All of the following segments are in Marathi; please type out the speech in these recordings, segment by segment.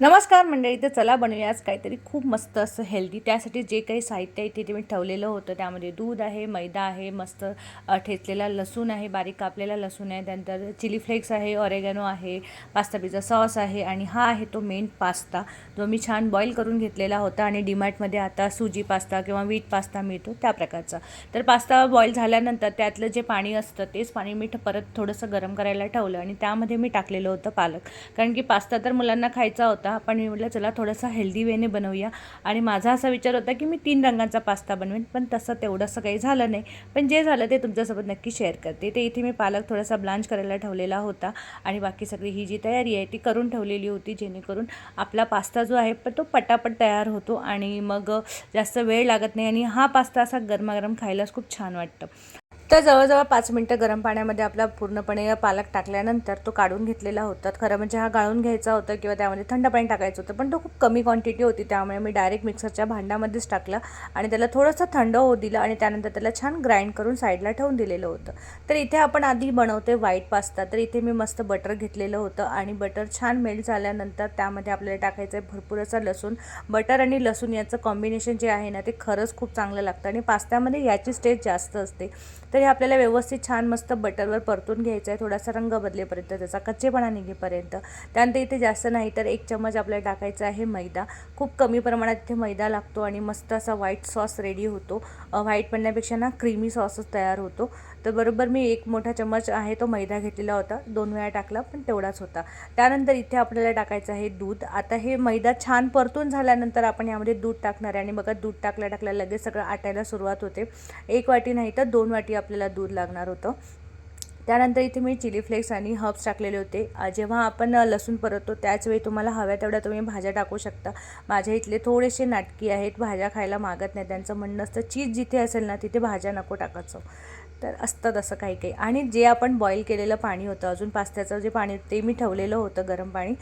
नमस्कार मंडळी तर चला बनवूया आज काहीतरी खूप मस्त असं हेल्दी त्यासाठी जे काही साहित्य आहे ते ते मी ठेवलेलं होतं. त्यामध्ये दूध आहे मैदा आहे मस्त ठेचलेला लसूण आहे बारीक कापलेला लसूण आहे त्यानंतर चिली फ्लेक्स आहे ऑरेगॅनो आहे पास्ता पिझ्झा सॉस आहे आणि हा आहे तो मेन पास्ता जो मी छान बॉईल करून घेतलेला होता आणि डीमार्टमध्ये आता सुजी पास्ता किंवा वीट पास्ता मिळतो त्या प्रकारचा. तर पास्ता बॉईल झाल्यानंतर त्यातलं जे पाणी असतं तेच पाणी मी परत थोडंसं गरम करायला ठेवलं आणि त्यामध्ये मी टाकलेलं होतं पालक. कारण की पास्ता तर मुलांना खायचा होता पण मी म्हटलं चला थोडासा हेल्दी वेने बनवूया. आणि माझा असा विचार होता की मी तीन रंगांचा पास्ता बनवेन पण तसं तेवढंसं काही झालं नाही. पण जे झालं ते तुमच्यासोबत नक्की शेअर करते. ते इथे मी पालक थोडासा ब्लांच करायला ठेवलेला होता आणि बाकी सगळी ही जी तयारी आहे ती करून ठेवलेली होती जेणेकरून आपला पास्ता जो आहे पण तो पटापट तयार होतो आणि मग जास्त वेळ लागत नाही आणि हा पास्ता असा गरमागरम खायलाच खूप छान वाटतं. तर जवळजवळ पाच मिनटं गरम पाण्यामध्ये आपला पूर्णपणे पालक टाकल्यानंतर तो काढून घेतलेला होता. खरं म्हणजे हा गाळून घ्यायचा होता किंवा त्यामध्ये थंड पाणी टाकायचं होतं पण तो खूप कमी क्वांटिटी होती. त्यामुळे मी डायरेक्ट मिक्सरच्या भांड्यामध्येच टाकला आणि त्याला थोडंसं थंड होऊ दिलं आणि त्यानंतर त्याला छान ग्राइंड करून साईडला ठेवून दिलेलं होतं. तर इथे आपण आधी बनवते व्हाईट पास्ता तर इथे मी मस्त बटर घेतलेलं होतं आणि बटर छान मेल्ट झाल्यानंतर त्यामध्ये आपल्याला टाकायचं आहे भरपूर असा लसूण. बटर आणि लसूण याचं कॉम्बिनेशन जे आहे ना ते खरंच खूप चांगलं लागतं आणि पास्त्यामध्ये याची टेस्ट जास्त असते. तर हे आपल्याला व्यवस्थित छान मस्त बटरवर परतून घ्यायचं आहे थोडासा रंग बदलेपर्यंत त्याचा कच्चेपणा निघेपर्यंत. त्यानंतर इथे जास्त नाही तर एक चम्मच आपल्याला टाकायचा आहे मैदा. खूप कमी प्रमाणात इथे मैदा लागतो आणि मस्त असा व्हाईट सॉस रेडी होतो. व्हाईट म्हणण्यापेक्षा ना क्रीमी सॉसच तयार होतो. तर बरोबर मी एक मोठा चम्मच आहे तो मैदा घेतलेला होता. दोन वेळा टाकला पण तेवढाच होता. त्यानंतर इथे आपल्याला टाकायचं आहे दूध. आता हे मैदा छान परतून झाल्यानंतर आपण यामध्ये दूध टाकणार आहे. आणि बघा दूध टाकल्या टाकल्या लगेच सगळं आटायला सुरुवात होते. एक वाटी नाही तर दोन वाटी आपल्याला दूध लागणार होतं. त्यानंतर इथे मी चिली फ्लेक्स आणि हर्ब्स टाकलेले होते. जेव्हा आपण लसूण परततो त्याचवेळी तुम्हाला हव्या तेवढ्या तुम्ही भाज्या टाकू शकता. माझ्या इथले थोडेसे नाटकी आहेत भाज्या खायला मागत नाही. त्यांचं म्हणणं असतं चीज जिथे असेल ना तिथे भाज्या नको टाकायचं. तर असतं तसं काही काही. आणि जे आपण बॉईल केलेलं पाणी होतं अजून पास्त्याचं जे पाणी ते मी ठेवलेलं होतं गरम पाणी.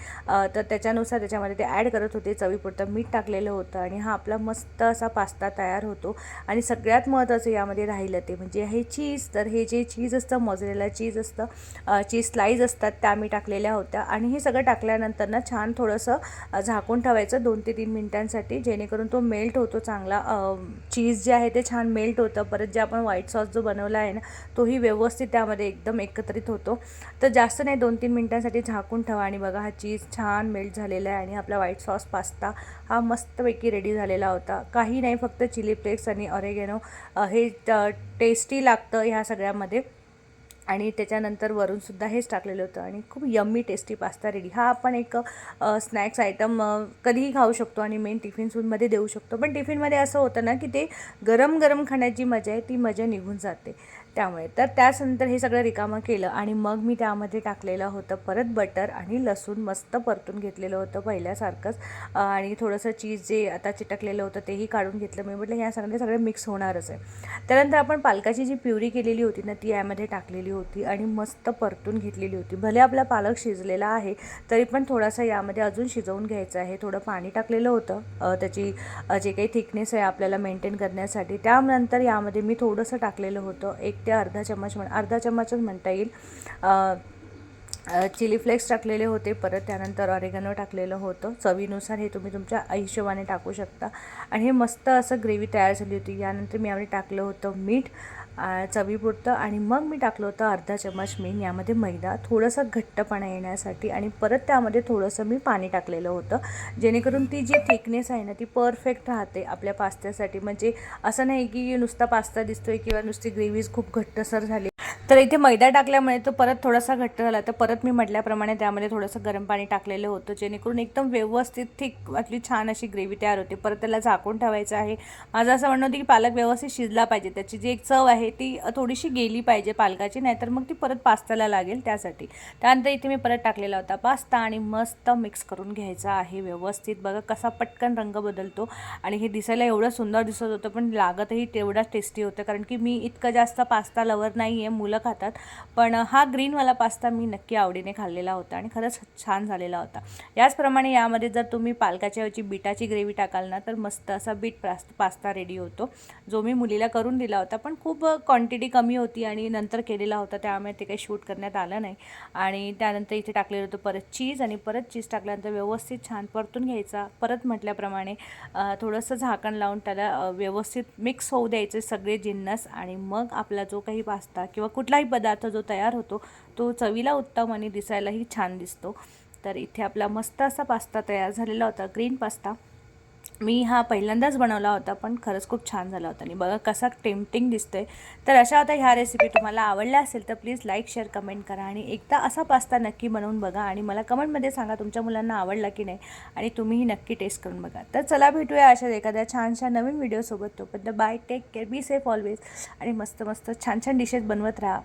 तर त्याच्यानुसार त्याच्यामध्ये ते ॲड करत होते. चवीपुरतं मीठ टाकलेलं होतं आणि हा आपला मस्त असा पास्ता तयार होतो. आणि सगळ्यात महत्त्वाचं यामध्ये राहिलं ते म्हणजे हे चीज तर हे जे चीज असतं मोजरेला चीज असतं चीज स्लाईज असतात त्या मी टाकलेल्या होत्या. आणि हे सगळं टाकल्यानंतर ना छान थोडंसं झाकून ठेवायचं दोन ते तीन मिनिटांसाठी जेणेकरून तो मेल्ट होतो चांगला. चीज जे आहे ते छान मेल्ट होतं. परत जे आपण व्हाईट सॉस जो बनवला आहे ना तोही व्यवस्थित त्यामध्ये एकदम एकत्रित होतो. तर जास्त नाही दोन तीन मिनटांसाठी झाकून ठेवा आणि बघा हा चीज छान मेल्ट झालेला आहे आणि आपला व्हाईट सॉस पास्ता हा मस्तपैकी रेडी झालेला होता. काही नाही फक्त चिली फ्लेक्स आणि ऑरेगेनो हे टेस्टी लागतं ह्या सगळ्यामध्ये. आणि त्याच्यानंतर वरूनसुद्धा हेच टाकलेलं होतं आणि खूप यम्मी टेस्टी पास्ता रेडी हा आपण एक स्नॅक्स आयटम कधीही खाऊ शकतो आणि मेन टिफिनसूनमध्ये देऊ शकतो. पण टिफिनमध्ये असं होतं ना की ते गरम गरम खाण्याची मजा आहे ती मजा निघून जाते. त्यामुळे तर त्याच्यानंतर हे सगळं रिकामं केलं आणि मग मी त्यामध्ये टाकलेलं होतं परत बटर आणि लसूण मस्त परतून घेतलेलं होतं पहिल्यासारखंच. आणि थोडंसं चीज जे आता चिटकलेलं होतं तेही काढून घेतलं. मी म्हटलं ह्या सगळे सगळे मिक्स होणारच आहे. त्यानंतर आपण पालकाची जी प्युरी केलेली होती ना ती यामध्ये टाकलेली होती होती आणि मस्त परतून घेतलेली होती. भले आपला पालक शिजलेला आहे तरी पण थोडासा यामध्ये अजून शिजवून घ्यायचं आहे. थोडं पाणी टाकलेलं होतं. त्याची जे काही थिकनेस आहे आपल्याला मेंटेन करण्यासाठी त्यानंतर यामध्ये मी थोडंसं टाकलेलं होतं. एक ते अर्धा चम्मच म्हण अर्धा चम्मचच म्हणता येईल. चिली फ्लेक्स टाकलेले होते. परत त्यानंतर ऑरेगॅनो टाकलेलं होतं. चवीनुसार हे तुम्ही तुमच्या हिशोबाने टाकू शकता. आणि हे मस्त असं ग्रेव्ही तयार झाली होती. यानंतर मी यामध्ये टाकलं होतं मीठ. चवीपुरतं आणि मग मी टाकलं होतं अर्धा चम्मच मीन यामध्ये मैदा थोडंसं घट्टपणा येण्यासाठी आणि परत त्यामध्ये थोडंसं मी पाणी टाकलेलं होतं. जेणेकरून ती जी थिकनेस आहे ना ती परफेक्ट राहते आपल्या पास्त्यासाठी. म्हणजे असं नाही की नुसता पास्ता दिसतोय किंवा नुसती ग्रेव्हीज खूप घट्टसर झाली तर इथे मैदा टाकल्यामुळे तो परत थोडासा घट्ट झाला. तर परत मी म्हटल्याप्रमाणे त्यामध्ये थोडंसं गरम पाणी टाकलेलं होतं जेणेकरून एकदम व्यवस्थित थिक आपली छान अशी ग्रेव्ही तयार होते. परत त्याला झाकून ठेवायचं आहे. माझं असं म्हणणं होतं की पालक व्यवस्थित शिजला पाहिजे. त्याची जी एक चव आहे ती थोडीशी गेली पाहिजे पालकाची नाहीतर मग ती परत पास्त्याला लागेल त्यासाठी. त्यानंतर इथे मी परत टाकलेला होता पास्ता आणि मस्त मिक्स करून घ्यायचा आहे व्यवस्थित. बघा कसा पटकन रंग बदलतो आणि हे दिसायला एवढं सुंदर दिसत होतं पण लागतही तेवढाच टेस्टी होतं. कारण की मी इतकं जास्त पास्ता लवर नाही आहे मुलं मुलं खातात. पण हा ग्रीनवाला पास्ता मी नक्की आवडीने खाल्लेला होता आणि खरंच छान झालेला होता. याचप्रमाणे यामध्ये जर तुम्ही पालकाच्या ऐवजी बीटाची ग्रेव्ही टाकाल ना तर मस्त असा बीट पास्ता रेडी होतो. जो मी मुलीला करून दिला होता पण खूप क्वांटिटी कमी होती आणि नंतर केलेला होता त्यामुळे ते काही शूट करण्यात आलं नाही. आणि त्यानंतर इथे टाकलेलं होतं परत चीज आणि परत चीज टाकल्यानंतर व्यवस्थित छान परतून घ्यायचा. परत म्हटल्याप्रमाणे थोडंसं झाकण लावून त्याला व्यवस्थित मिक्स होऊ द्यायचे सगळे जिन्नस आणि मग आपला जो काही पास्ता किंवा कुठलाही पदार्थ जो तयार होतो तो चवीला उत्तम आणि दिसायलाही छान दिसतो. तर इथे आपला मस्त असा पास्ता तयार झालेला होता ग्रीन पास्ता. मी हा पहिल्यांदाच बनवला होता पण खरंच खूप छान झाला होता. आणि बघा कसा टेम्पटिंग दिसतोय. तर अशा होत्या ह्या रेसिपी तुम्हाला आवडल्या असेल तर प्लीज लाईक शेअर कमेंट करा. आणि एकदा असा पास्ता नक्की बनवून बघा आणि मला कमेंटमध्ये सांगा तुमच्या मुलांना आवडला की नाही आणि तुम्हीही नक्की टेस्ट करून बघा. तर चला भेटूया अशाच एखाद्या छानशा नवीन व्हिडिओसोबत तोपर्यंत bye take care be safe always आणि मस्त मस्त छान छान डिशेस बनवत राहा.